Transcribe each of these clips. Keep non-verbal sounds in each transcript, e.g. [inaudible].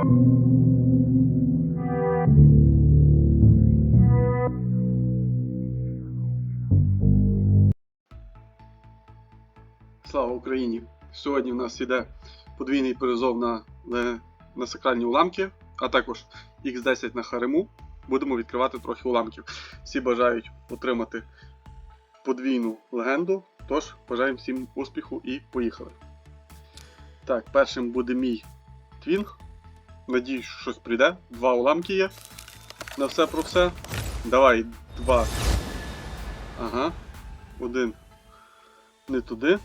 Слава Україні! Сьогодні в нас йде подвійний перезов на, на, сакральні уламки, а також X10 на хариму. Будемо відкривати трохи уламків. Всі бажають отримати подвійну легенду. Тож, бажаємо всім успіху і поїхали. Так, першим буде мій твінг. Надіюсь, що щось прийде. Два уламки є. На все про все. Давай, два. Ага. Один. Не туди.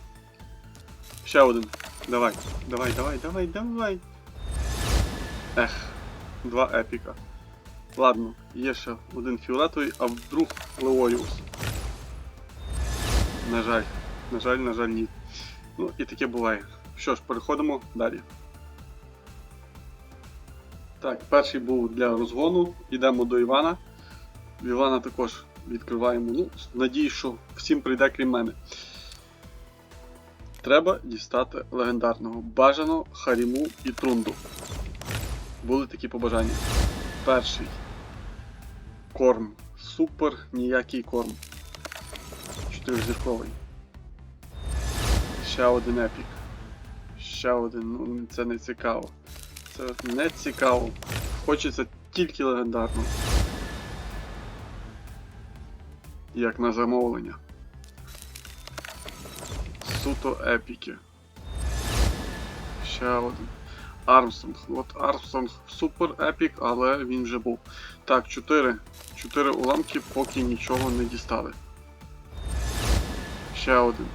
Ще один. Давай. Давай, давай, давай, давай. Ех, два епіка. Ладно, є ще один фіолетовий, а вдруг Леоліус. На жаль, на жаль, на жаль, ні. Ну і таке буває. Що ж, переходимо далі. Так, перший був для розгону. Йдемо до Івана. В Івана також відкриваємо. Ну, надіюсь, що всім прийде крім мене. Треба дістати легендарного. Бажано Харіму і Трунду. Були такі побажання. Перший. Корм. Супер ніякий корм. Чотиризірковий. Ще один епік. Ще один, ну це не цікаво. Це не цікаво. Хочеться тільки легендарного. Як на замовлення. Суто епіки. Ще один. Армстронг. От Армстронг супер епік, але він вже був. Так, 4. 4 уламки, поки нічого не дістали. Ще один.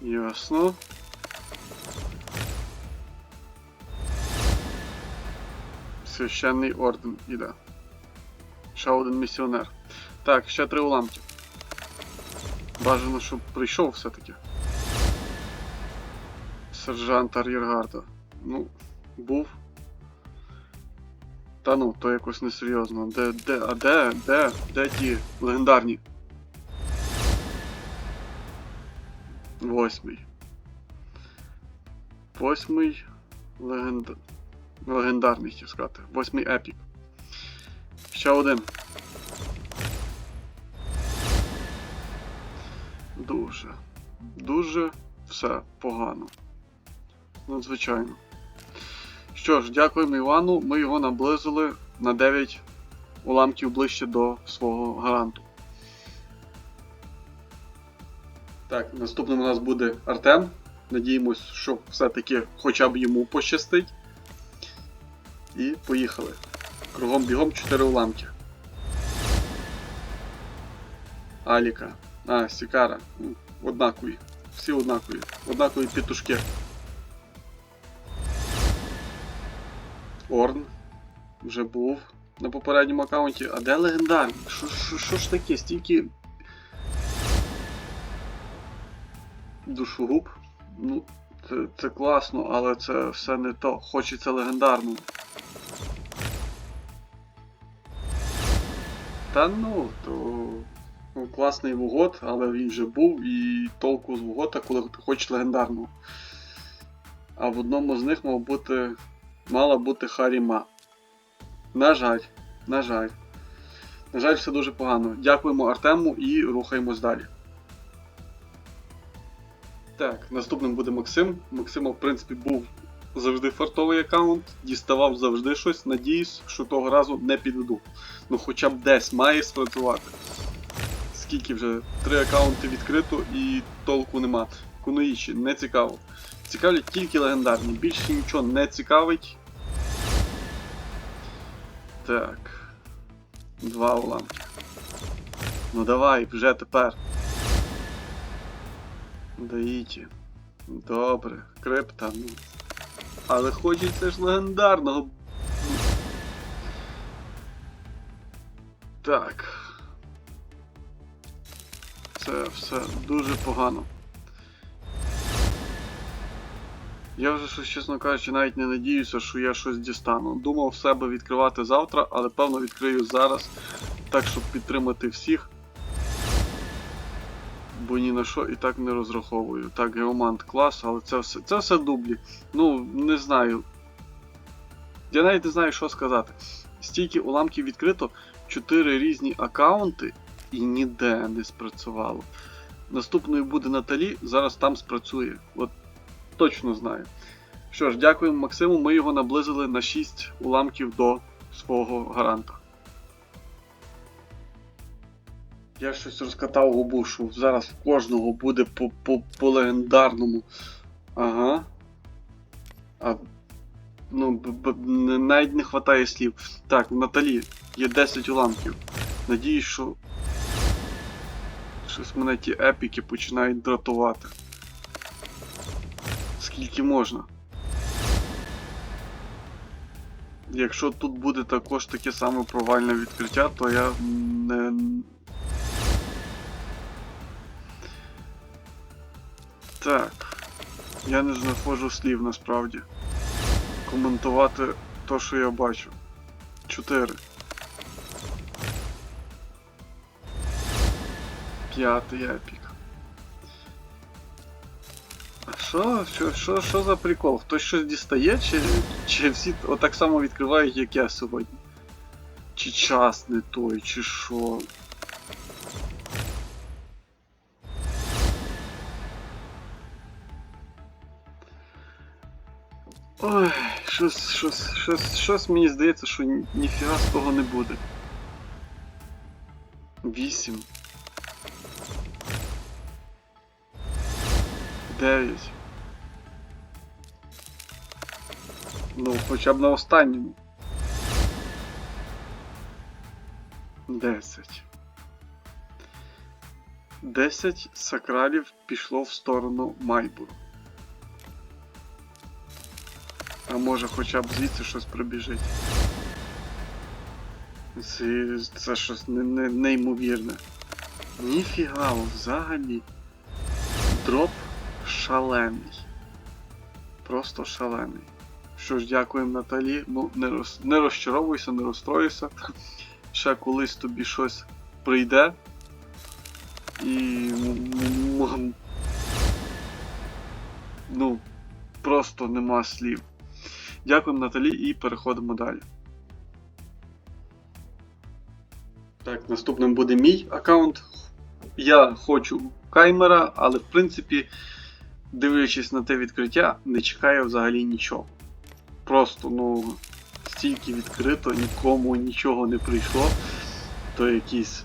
Ясно. Священний орден іде. Ще один місіонер. Так, ще три уламки. Бажано, щоб прийшов все-таки. Сержант Ар'єргарда. Ну, був. Та ну, то якось несерйозно. Де, де, а де, де, де ті легендарні? Восьмий. Восьмий легенд... легендарний, хотів сказати. Восьмий епік. Ще один. Дуже, дуже все погано. Надзвичайно. Що ж, дякуємо Івану. Ми його наблизили на 9 уламків ближче до свого гаранту. Так, наступним у нас буде Артем. Надіємось, що все-таки хоча б йому пощастить. І поїхали. Кругом бігом 4 уламки. Аліка. А, Сікара. Однакові. Всі однакові. Однакові петушки. Орн. Вже був на попередньому аккаунті. А де легендарний? Що, що, що ж таке? Стільки. Душогуб. Ну, це, це класно, але це все не то. Хочеться легендарного. Та ну, то. Ну, класний вугод, але він вже був і толку з вугота, коли ти хочеш легендарного. А в одному з них мав бути. мала бути Харіма. На жаль, на жаль. На жаль, все дуже погано. Дякуємо Артему і рухаємось далі. Так, наступним буде Максим. Максима, в принципі, був завжди фартовий аккаунт, діставав завжди щось. Надіюсь, що того разу не підведу. Ну хоча б десь має спрацювати скільки вже три аккаунти відкрито і толку нема. Куноїчі не цікаво. Цікавлять тільки легендарні, більше нічого не цікавить. Так. Два уламки. Ну давай, вже тепер. Даїті. Добре, крипта, ну. Але хочеться ж легендарного. Так це все дуже погано. Я вже щось, чесно кажучи, навіть не надіюся, що я щось дістану. Думав себе відкривати завтра, але певно відкрию зараз, так щоб підтримати всіх. Бо ні на що і так не розраховую. Так, геомант клас, але це все це все дублі. Ну, не знаю. Я навіть не знаю, що сказати. Стільки уламків відкрито, 4 різні аккаунти і ніде не спрацювало. Наступною буде Наталі, зараз там спрацює. От точно знаю. Що ж, дякуємо Максиму, ми його наблизили на 6 уламків до свого гаранта. Я щось розкатав губу, що зараз в кожного буде по, по, по легендарному. Ага. А, ну, б, б, навіть не вистачає слів. Так, Наталі є 10 уламків. Надіюсь, що. Щось мене ті епіки починають дратувати. Скільки можна. Якщо тут буде також таке саме провальне відкриття, то я не. Так. Я не знаходжу слів насправді. Коментувати то, що я бачу. Чотири. П'ятий епік. А що? Що, що, що за прикол? Хтось щось дістає, чи, чи всі отак само відкривають, як я сьогодні? Чи час не той, чи що? Ой, щось, щось, щось, щось мені здається, що ніфіга з того не буде. Вісім. Дев'ять. Ну, хоча б на останньому. Десять. Десять сакралів пішло в сторону Майбуру. А може хоча б звідси щось прибіжить. Це, це щось не, не, неймовірне. Ніфіга, взагалі. Дроп шалений. Просто шалений. Що ж, дякуємо Наталі. Ну, не, роз, не розчаровуйся, не розстроюйся. Ще колись тобі щось прийде. І. м- м- Ну, просто нема слів. Дякуємо Наталі і переходимо далі. Так, наступним буде мій аккаунт. Я хочу каймера, але в принципі, дивлячись на те відкриття, не чекаю взагалі нічого. Просто, ну, стільки відкрито, нікому нічого не прийшло. То якийсь.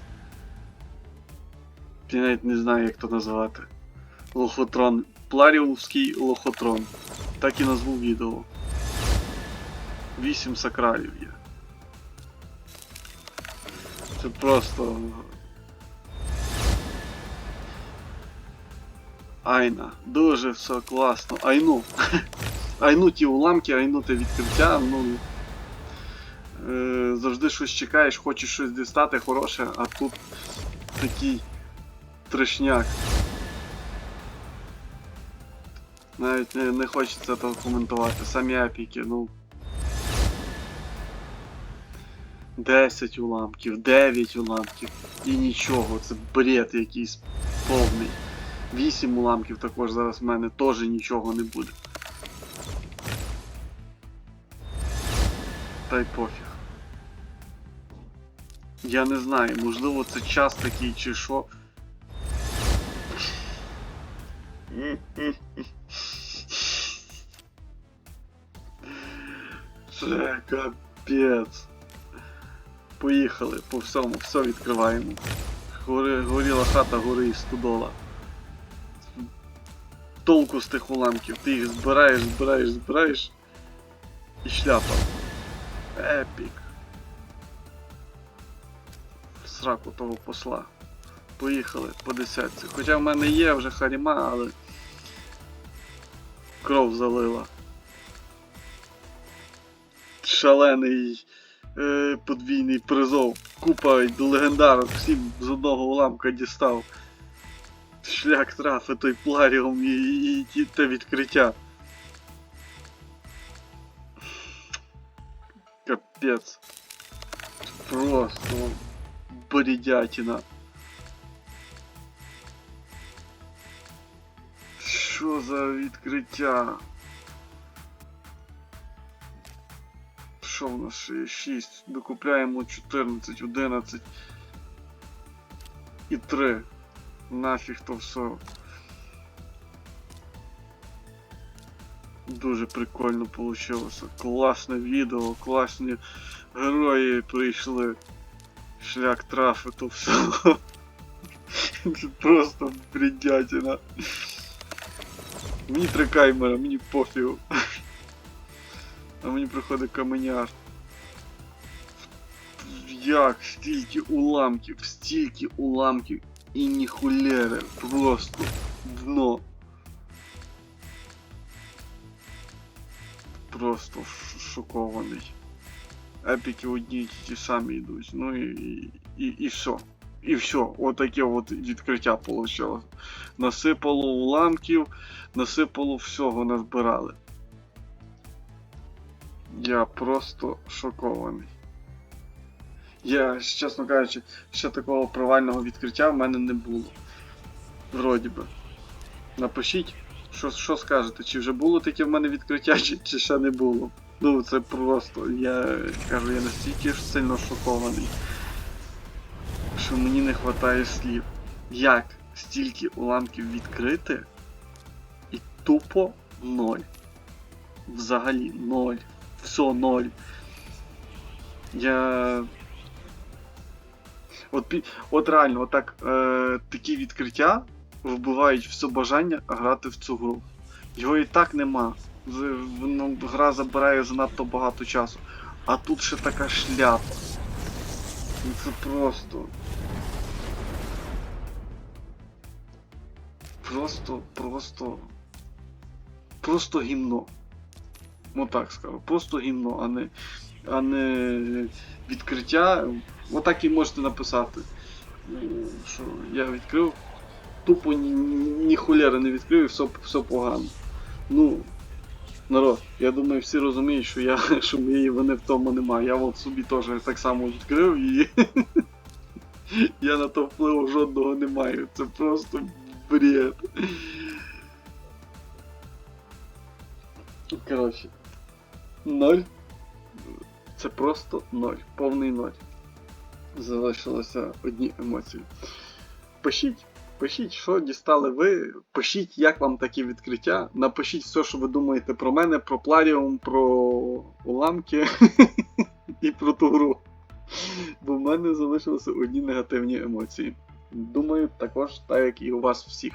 Я навіть не знаю, як то назвати. Лохотрон. Пларіумський лохотрон. Так і назву відео. 8 сакралів є. Це просто. Айна. Дуже все класно. Айну. [laughs] Айну ті уламки, айну те відкриття, ну. Е, завжди щось чекаєш, хочеш щось дістати хороше, а тут такий трешняк. Навіть не, не хочеться того коментувати. Самі епіки, ну. 10 уламків, 9 уламків і нічого. Це бред якийсь повний. 8 уламків також зараз в мене теж нічого не буде. Та й пофіг. Я не знаю, можливо це час такий чи що. Це капець. Поїхали по всьому, все відкриваємо. Гори, горіла хата, гори і студола. Толку з тих уламків, ти їх збираєш, збираєш, збираєш. І шляпа. Епік. Сраку того посла. Поїхали по десятці. Хоча в мене є вже харіма, але кров залила. Шалений е, подвійний призов. Купа легендарок, всім з одного уламка дістав. Шлях трафи той пларіум і, і, і те відкриття. Капець. Просто бредятина. Що за відкриття? Що в нас 6. Докупляємо 14, 11 і 3. Нафіг то все. Дуже прикольно вийшло. Класне відео, класні герої прийшли. Шлях трафи, то все. Просто бредятина. Мені три каймера, мені пофігу. А мені приходить каменяр. Як стільки уламків, стільки уламків і ніхулєре. Просто дно. Просто шокований. Епіки одні ті самі йдуть. Ну і, і, і все. І все. Отаке от відкриття вийшло. Насипало уламків, насипало всього, назбирали. Я просто шокований. Я, чесно кажучи, ще такого провального відкриття в мене не було. Вроді би. Напишіть, що, що скажете, чи вже було таке в мене відкриття, чи, чи ще не було. Ну, це просто. Я кажу, я настільки ж сильно шокований, що мені не вистачає слів. Як стільки уламків відкрити і тупо ноль. Взагалі ноль. Все ноль. Я. От, от реально, отак, е, такі відкриття вбивають все бажання грати в цю гру. Його і так нема. Воно- гра забирає занадто багато часу. А тут ще така шляпа. Ну Це просто. Просто, просто. Просто гімно. Ну так скажу. Просто гімно, а не, а не відкриття. Отак і можете написати. е, Що я відкрив. Тупо ні, ні хуляри не відкрив і все, все погано. Ну, народ, я думаю, всі розуміють, що я [laughs] що моєї вини в тому немає. Я от собі теж так само відкрив і [laughs] я на то впливу жодного не маю. Це просто бред. Коротше. Ноль. Це просто ноль. Повний ноль. Залишилося одні емоції. Пишіть, пишіть, що дістали ви. Пишіть, як вам такі відкриття. Напишіть все, що ви думаєте про мене, про Пларіум, про уламки [laughs] і про ту гру. Бо в мене залишилися одні негативні емоції. Думаю, також так, як і у вас всіх.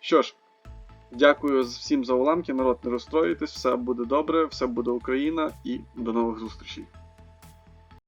Що ж, дякую всім за уламки. Народ, не розстроюйтесь, все буде добре, все буде Україна і до нових зустрічей.